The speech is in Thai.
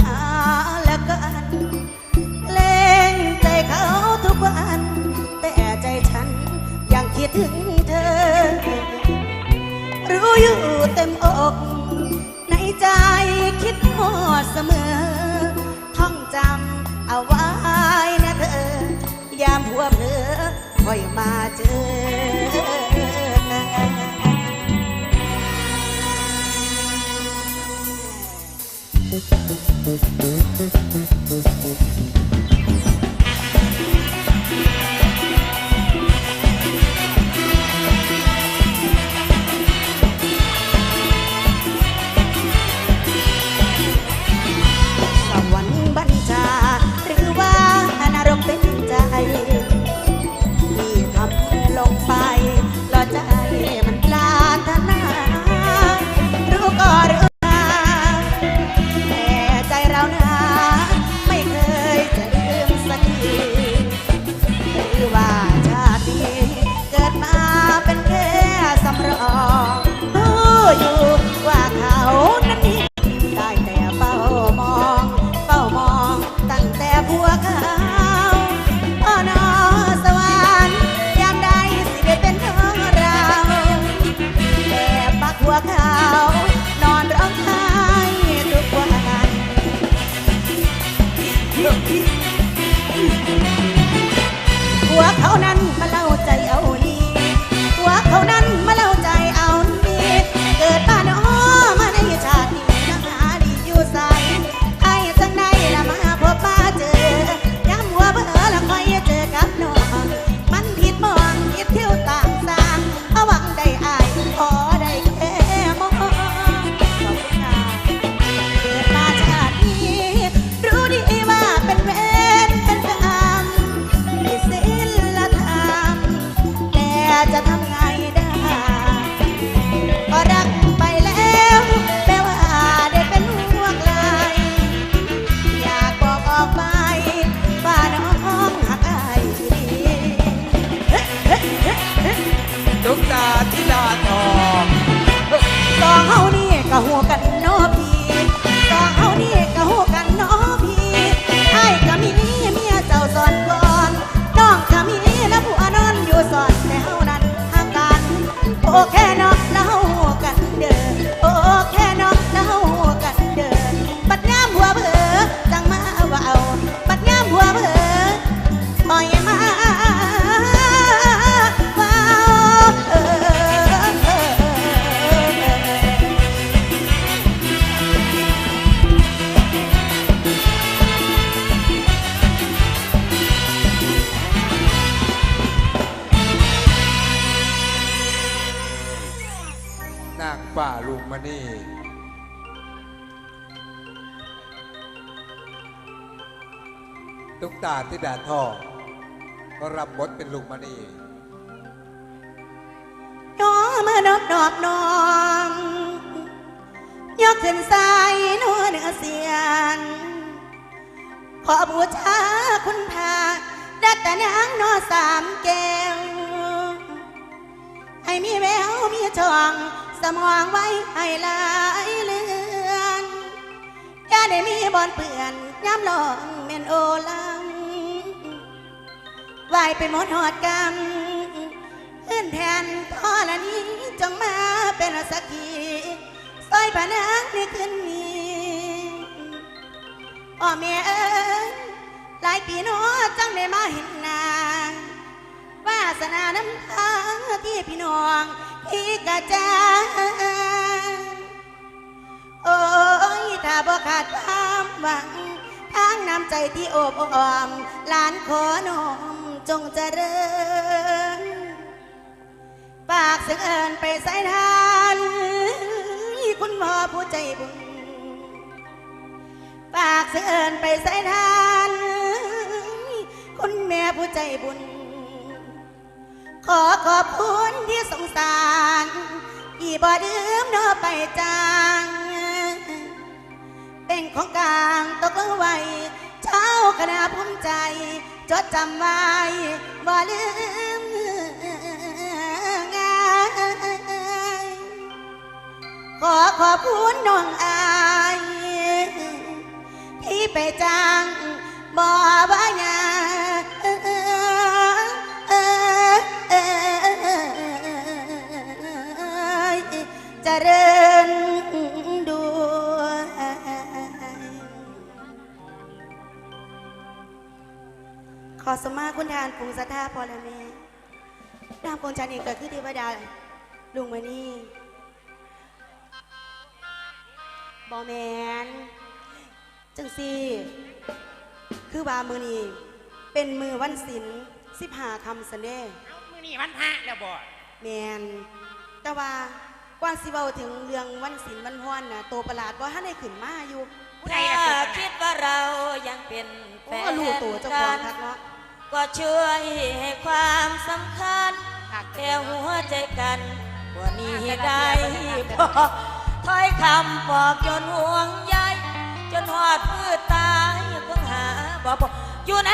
หาแล้วกันเกรงใจเขาทุกวัน แต่ใจฉันยังคิดถึงเธอ รู้อยู่เต็มอก ในใจคิดหอดเสมอ ท่องจำเอาไว้นะเธอ ยามหัวเพลอค่อยมาเจอ ส โอเป่าลุงมณีตุ๊กตาธิดาทองก็รับบทเป็นลุงมณีน้อมานอบดอกน้องยกขึ้นสายนัวเหนือเสียงขอบูชาคุณพาดัตนางนอสามแก้วให้มีแววมีช่อง สมองไว้ให้หลายเลือนอย่าได้มีบอนเปื่อนย้ำลองเมนโอลังไหวไปหมดหอดกรรมขึ้นแทนพ่อละนี้จงมาเป็นสักขีซอยผนังในคืนนี้อ้อแม่เอ้ยหลายปีโน้อจังได้มาเห็นนางวาสนาน้ำตาที่พี่น้อง ที่กะจาโอ้ยถ้าบ่ขาดความหวังทางน้ำใจที่โอบอ้อมหลานขอนมจงเจริญ ปากเสียงเอินไปใส่ทานคุณพ่อผู้ใจบุญปากเสียงเอินไปใส่ทาน คุณแม่ผู้ใจบุญ ขอขอบคุณที่สงสารที่บ่ลืมเนอไปจางเป็นของกลางตกลงไว้เช้าคณะภูมิใจ จดจำไว้บ่ลืมง่ายขอขอบคุณน้องอายที่ไปจางบ่บ่ยาเริญด้วยขอสมมาคุณทานปรุงสัทธาพอและแม่ดามปวงจันทร์เองก็คือเทวดาลุงมานี่บอแมนจังซี่ คือบามือนี้เป็นมือวันศิลสิบหาคำสันเด้เอามือนี่วันพระแล้วบ่แมนแต่ว่า ก่อนสิเบาถึงเรื่องวันศิลวันพรน่ะโตประหลาดว่าท่านได้ขึ้นมาอยู่ผู้ใดถ้าล่ะคือคิดว่าเรายังเป็นแฟโอ้นรู้ตัวเจ้าขกัองน ทักเนาะ ก็ช่วยให้ความสำคัญหักแค่หัวใจกันวันนี้ได้พอถ้อยคำปลอบจนห่วงใยจนหอดพืชตายคงหาบ่พออยู่ใน